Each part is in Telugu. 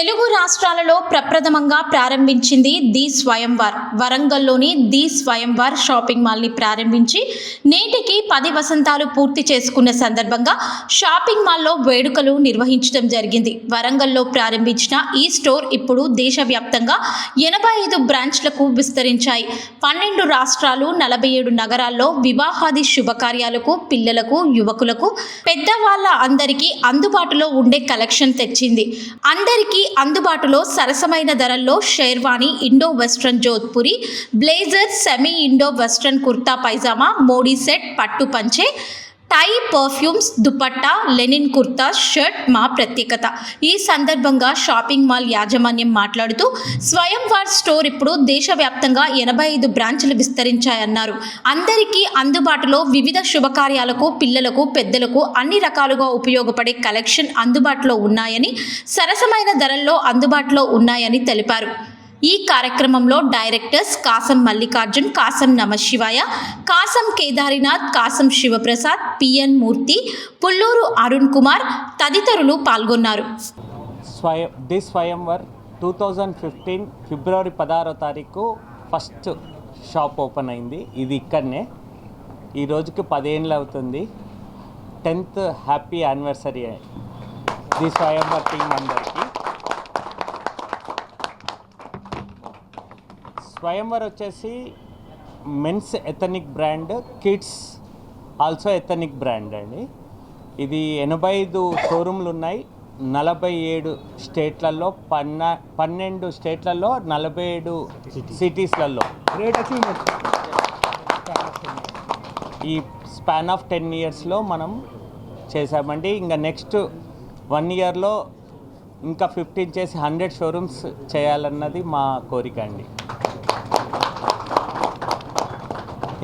తెలుగు రాష్ట్రాలలో ప్రప్రథమంగా ప్రారంభించింది ది స్వయంవర్. వరంగల్లోని ది స్వయంవర్ షాపింగ్ మాల్ని ప్రారంభించి నేటికి పది వసంతాలు పూర్తి చేసుకున్న సందర్భంగా షాపింగ్ మాల్లో వేడుకలు నిర్వహించడం జరిగింది. వరంగల్లో ప్రారంభించిన ఈ స్టోర్ ఇప్పుడు దేశవ్యాప్తంగా ఎనభై ఐదు బ్రాంచ్లకు విస్తరించాయి. పన్నెండు రాష్ట్రాలు నలభై ఏడు నగరాల్లో వివాహాది శుభకార్యాలకు పిల్లలకు యువకులకు పెద్దవాళ్ళ అందరికీ అందుబాటులో ఉండే కలెక్షన్ తెచ్చింది. అందరికీ అందుబాటులో సరసమైన ధరల్లో sherwani Indo western Jodhpuri blazer semi Indo western kurta pyjama Modi set పట్టు పంచే tie perfumes dupatta linen kurta shirt మా ప్రత్యేకత. ఈ సందర్భంగా షాపింగ్ మాల్ యాజమాన్యం మాట్లాడుతూ స్వయంవార్ స్టోర్ ఇప్పుడు దేశవ్యాప్తంగా ఎనభై ఐదు బ్రాంచ్లు విస్తరించాయన్నారు. అందరికీ అందుబాటులో వివిధ శుభకార్యాలకు పిల్లలకు పెద్దలకు అన్ని రకాలుగా ఉపయోగపడే కలెక్షన్ అందుబాటులో ఉన్నాయని సరసమైన ధరల్లో అందుబాటులో ఉన్నాయని తెలిపారు. ఈ కార్యక్రమంలో డైరెక్టర్స్ కాసం మల్లికార్జున్ కాసం నమశివాయ కాసం కేదారినాథ్ కాసం శివప్రసాద్ పిఎన్ మూర్తి పుల్లూరు అరుణ్ కుమార్ తదితరులు పాల్గొన్నారు. స్వయం the Swayamvar two thousand fifteen ఫిబ్రవరి పదహారో తారీఖు ఫస్ట్ షాప్ ఓపెన్ అయింది. ఇది ఇక్కడనే. ఈ రోజుకి పదేళ్ళు అవుతుంది. Tenth happy anniversary. The Swayamvar team అందరికీ. స్వయంవర్ వచ్చేసి men's ethnic brand kids also ethnic brand అండి. ఇది ఎనభై ఐదు షోరూమ్లు ఉన్నాయి నలభై ఏడు స్టేట్లలో పన్న పన్నెండు స్టేట్లలో నలభై ఏడు సిటీస్లలో గ్రేట్ అచీవ్మెంట్ ఈ స్పాన్ ఆఫ్ టెన్ ఇయర్స్లో మనం చేసామండి ఇంకా నెక్స్ట్ వన్ ఇయర్లో ఇంకా ఫిఫ్టీన్ చేసి హండ్రెడ్ షోరూమ్స్ చేయాలన్నది మా కోరిక అండి.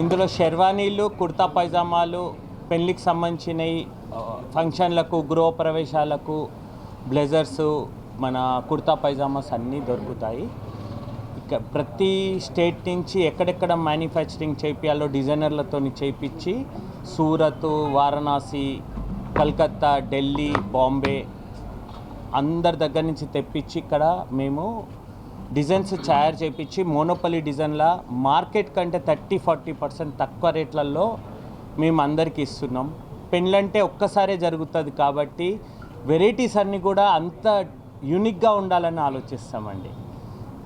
ఇందులో షెర్వానీలు కుర్తా పైజామాలు పెళ్ళికి సంబంధించినవి ఫంక్షన్లకు గృహప్రవేశాలకు బ్లెజర్స్ మన కుర్తా పైజామాస్ అన్నీ దొరుకుతాయి. ఇక ప్రతి స్టేట్ నుంచి ఎక్కడెక్కడ మ్యానుఫ్యాక్చరింగ్ చేపియాలో డిజైనర్లతో చేపించి సూరత్ వారణాసి కల్కత్తా ఢిల్లీ బాంబే అందరి దగ్గర నుంచి తెప్పించి ఇక్కడ మేము డిజైన్స్ తయారు చేపించి మోనోపల్లి డిజైన్లా మార్కెట్ కంటే థర్టీ ఫార్టీ పర్సెంట్ తక్కువ రేట్లలో మేము అందరికీ ఇస్తున్నాం. పెళ్ళంటే ఒక్కసారే జరుగుతుంది కాబట్టి వెరైటీస్ అన్నీ కూడా అంత యూనిక్గా ఉండాలని ఆలోచిస్తామండి.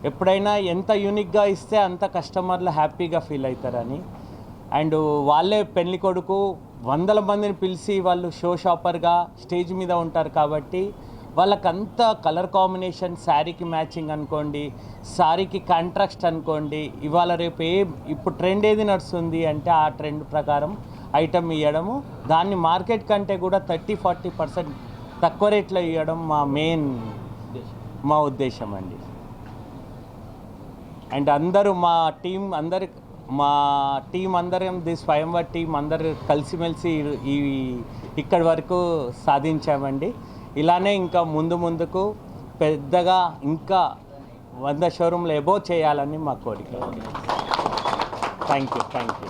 ఎప్పుడైనా ఎంత యూనిక్గా ఇస్తే అంత కస్టమర్లు హ్యాపీగా ఫీల్ అవుతారని. అండ్ వాళ్ళే పెళ్ళి కొడుకు వందల మందిని పిలిచి వాళ్ళు షో షాపర్గా స్టేజ్ మీద ఉంటారు కాబట్టి వాళ్ళకంతా కలర్ కాంబినేషన్ శారీకి మ్యాచింగ్ అనుకోండి శారీకి కాంట్రాక్ట్ అనుకోండి ఇవాళ రేపు ఏ ఇప్పుడు ట్రెండ్ ఏది నడుస్తుంది అంటే ఆ ట్రెండ్ ప్రకారం ఐటమ్ ఇవ్వడము దాన్ని మార్కెట్ కంటే కూడా థర్టీ ఫార్టీ పర్సెంట్ తక్కువ రేట్లో ఇవ్వడం మా మెయిన్ మా ఉద్దేశం అండి. అండ్ అందరూ మా టీం అందరి మా టీం అందరం ది స్వయంవర్ టీం అందరు కలిసిమెలిసి ఈ ఇక్కడి వరకు సాధించామండి. ఇలానే ఇంకా ముందు ముందుకు పెద్దగా ఇంకా వంద షోరూమ్లు ఎబో చేయాలని మా కోరిక. Thank you thank you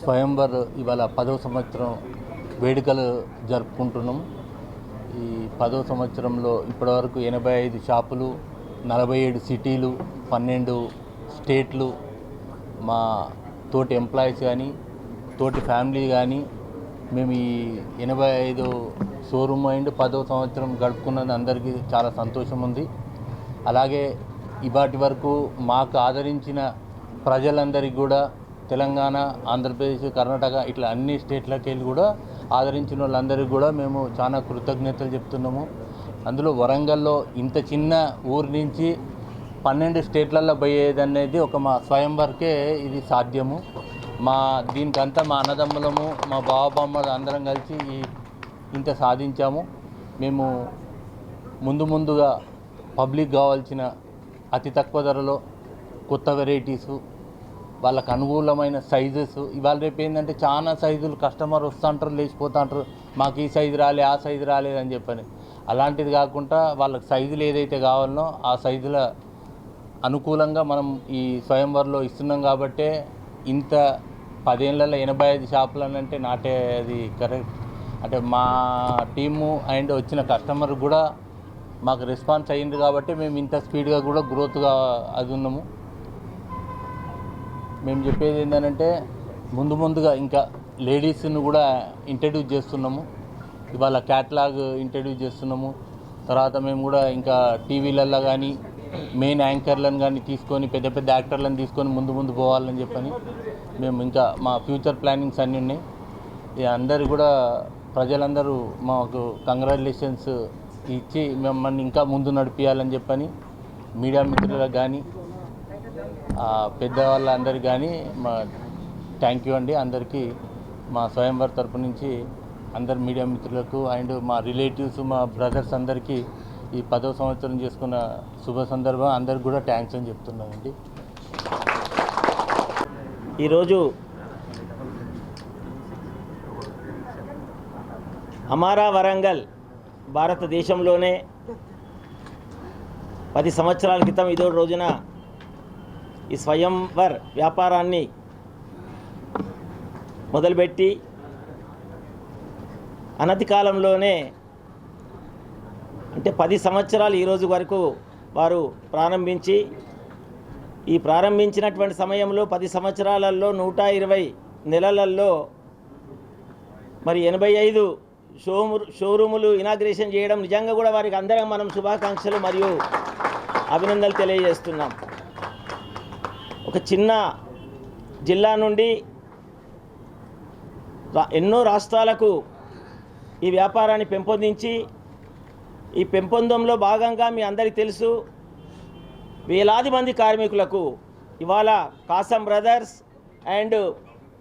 Swayamvar ఇవాళ పదవ సంవత్సరం వేడుకలు జరుపుకుంటున్నాం. ఈ పదవ సంవత్సరంలో ఇప్పటివరకు ఎనభై ఐదు షాపులు నలభై ఏడు సిటీలు పన్నెండు స్టేట్లు మా తోటి ఎంప్లాయీస్ కానీ తోటి ఫ్యామిలీ కానీ మేము ఈ ఎనభై ఐదు షోరూమ్ అండ్ పదవ సంవత్సరం గడుపుకున్నది అందరికీ చాలా సంతోషం ఉంది. అలాగే ఇవాటి వరకు మాకు ఆదరించిన ప్రజలందరికీ కూడా తెలంగాణ ఆంధ్రప్రదేశ్ కర్ణాటక ఇట్లా అన్ని స్టేట్లకి వెళ్ళి కూడా ఆదరించిన వాళ్ళందరికీ కూడా మేము చాలా కృతజ్ఞతలు చెప్తున్నాము. అందులో వరంగల్లో ఇంత చిన్న ఊరి నుంచి పన్నెండు స్టేట్లలో పోయేది అనేది ఒక మా స్వయంవరకే ఇది సాధ్యము. మా దీనికంతా మా అన్నదమ్ములము మా బావబామ్మలు అందరం కలిసి ఈ ఇంత సాధించాము. మేము ముందు ముందుగా పబ్లిక్ కావాల్సిన అతి తక్కువ ధరలో కొత్త వెరైటీసు వాళ్ళకు అనుకూలమైన సైజెస్. ఇవాళ రేపు ఏంటంటే చాలా సైజులు కస్టమర్ వస్తుంటారు లేచిపోతుంటారు. మాకు ఈ సైజు రాలే ఆ సైజు రాలేదని చెప్పని. అలాంటిది కాకుండా వాళ్ళకి సైజులు ఏదైతే కావాలనో ఆ సైజుల అనుకూలంగా మనం ఈ స్వయంవరంలో ఇస్తున్నాం కాబట్టే ఇంత పదేళ్ళలో ఎనభై ఐదు షాపులు అని అంటే నాటే అది కరెక్ట్ అంటే మా టీము అండ్ వచ్చిన కస్టమర్ కూడా మాకు రెస్పాన్స్ అయ్యింది కాబట్టి మేము ఇంత స్పీడ్గా కూడా గ్రోత్గా అది ఉన్నాము. మేము చెప్పేది ఏంటంటే ముందు ముందుగా ఇంకా లేడీస్ని కూడా ఇంట్రడ్యూస్ చేస్తున్నాము. ఇవాళ క్యాట్లాగ్ ఇంట్రడ్యూస్ చేస్తున్నాము. తర్వాత మేము కూడా ఇంకా టీవీలల్లో కానీ మెయిన్ యాంకర్లను కానీ తీసుకొని పెద్ద పెద్ద యాక్టర్లను తీసుకొని ముందు ముందు పోవాలని చెప్పని మేము ఇంకా మా ఫ్యూచర్ ప్లానింగ్స్ అన్నీ ఉన్నాయి. అందరు కూడా ప్రజలందరూ మాకు కంగ్రాచులేషన్స్ ఇచ్చి మిమ్మల్ని ఇంకా ముందు నడిపించాలని చెప్పని మీడియా మిత్రులకు కానీ పెద్దవాళ్ళందరికీ కానీ మా థ్యాంక్ యూ అండి. అందరికీ మా స్వయంవర్ తరపు నుంచి అందరు మీడియా మిత్రులకు అండ్ మా రిలేటివ్స్ మా బ్రదర్స్ అందరికీ ఈ పదవ సంవత్సరం చేసుకున్న శుభ సందర్భం. అందరికి కూడా థ్యాంక్స్ అని చెప్తున్నానండి. ఈరోజు అమారా వరంగల్ భారతదేశంలోనే పది సంవత్సరాల క్రితం ఇదో రోజున ఈ స్వయంవర్ వ్యాపారాన్ని మొదలుపెట్టి అనతి కాలంలోనే అంటే పది సంవత్సరాలు ఈ రోజు వరకు వారు ప్రారంభించి ఈ ప్రారంభించినటువంటి సమయంలో పది సంవత్సరాలలో నూట ఇరవై నెలలలో మరి ఎనభై ఐదు షోము షోరూములు ఇనాగ్రేషన్ చేయడం నిజంగా కూడా వారికి అందరం మనం శుభాకాంక్షలు మరియు అభినందనలు తెలియజేస్తున్నాం. ఒక చిన్న జిల్లా నుండి రా- ఎన్నో రాష్ట్రాలకు ఈ వ్యాపారాన్ని పెంపొందించి ఈ పెంపొందంలో భాగంగా మీ అందరికీ తెలుసు వేలాది మంది కార్మికులకు ఇవాళ Kasam brothers and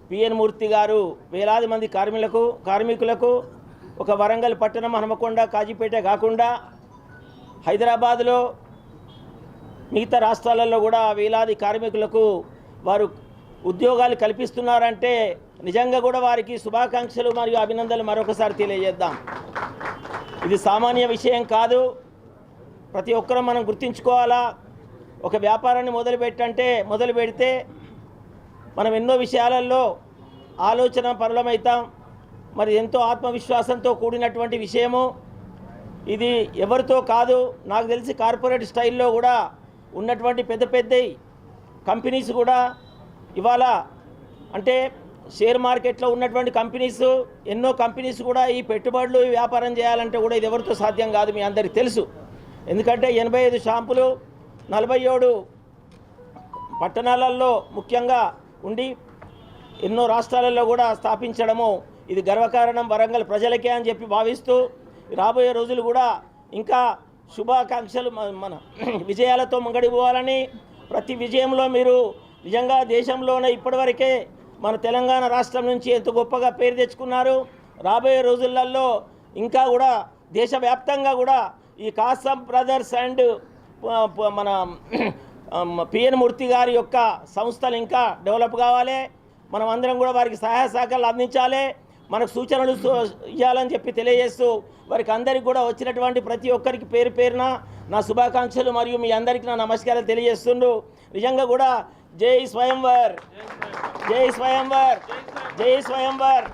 P N Murthy గారు వేలాది మంది కార్మికులకు కార్మికులకు ఒక వరంగల్ పట్టణం హనుమకొండ కాజీపేట కాకుండా హైదరాబాద్లో మిగతా రాష్ట్రాలలో కూడా వేలాది కార్మికులకు వారు ఉద్యోగాలు కల్పిస్తున్నారంటే నిజంగా కూడా వారికి శుభాకాంక్షలు మరియు అభినందనలు మరొకసారి తెలియజేద్దాం. ఇది సామాన్య విషయం కాదు. ప్రతి ఒక్కరూ మనం గుర్తుంచుకోవాలా? ఒక వ్యాపారాన్ని మొదలు పెట్టంటే మొదలు పెడితే మనం ఎన్నో విషయాలలో ఆలోచన పరులమవుతాం మరి ఎంతో ఆత్మవిశ్వాసంతో కూడినటువంటి విషయము. ఇది ఎవరితో కాదు నాకు తెలిసి కార్పొరేట్ స్టైల్లో కూడా ఉన్నటువంటి పెద్ద పెద్ద కంపెనీస్ కూడా ఇవాళ అంటే షేర్ మార్కెట్లో ఉన్నటువంటి కంపెనీస్ ఎన్నో కంపెనీస్ కూడా ఈ పెట్టుబడులు వ్యాపారం చేయాలంటే కూడా ఇది ఎవరితో సాధ్యం కాదు మీ అందరికీ తెలుసు. ఎందుకంటే ఎనభై ఐదు షాంపులు నలభై ఏడు పట్టణాలలో ముఖ్యంగా ఉండి ఎన్నో రాష్ట్రాలలో కూడా స్థాపించడము ఇది గర్వకారణం. వరంగల్ ప్రజలకే అని చెప్పి భావిస్తూ రాబోయే రోజులు కూడా ఇంకా శుభాకాంక్షలు మన విజయాలతో ముంగడి పోవాలని ప్రతి విజయంలో మీరు నిజంగా దేశంలోనే ఇప్పటివరకే మన తెలంగాణ రాష్ట్రం నుంచి ఎంత గొప్పగా పేరు తెచ్చుకున్నారు. రాబోయే రోజులలో ఇంకా కూడా దేశవ్యాప్తంగా కూడా ఈ కాసం బ్రదర్స్ అండ్ మన పిఎన్ మూర్తి గారి యొక్క సంస్థలు ఇంకా డెవలప్ కావాలి. మనం అందరం కూడా వారికి సహాయ సహకారాలు అందించాలి. మనకు సూచనలు ఇవ్వాలని చెప్పి తెలియజేస్తూ వారికి అందరికి కూడా వచ్చినటువంటి ప్రతి ఒక్కరికి పేరు పేరున నా శుభాకాంక్షలు మరియు మీ అందరికీ నా నమస్కారాలు తెలియజేస్తుండు. నిజంగా కూడా జై స్వయంవర్. జై స్వయంవర్. జై స్వయంవర్.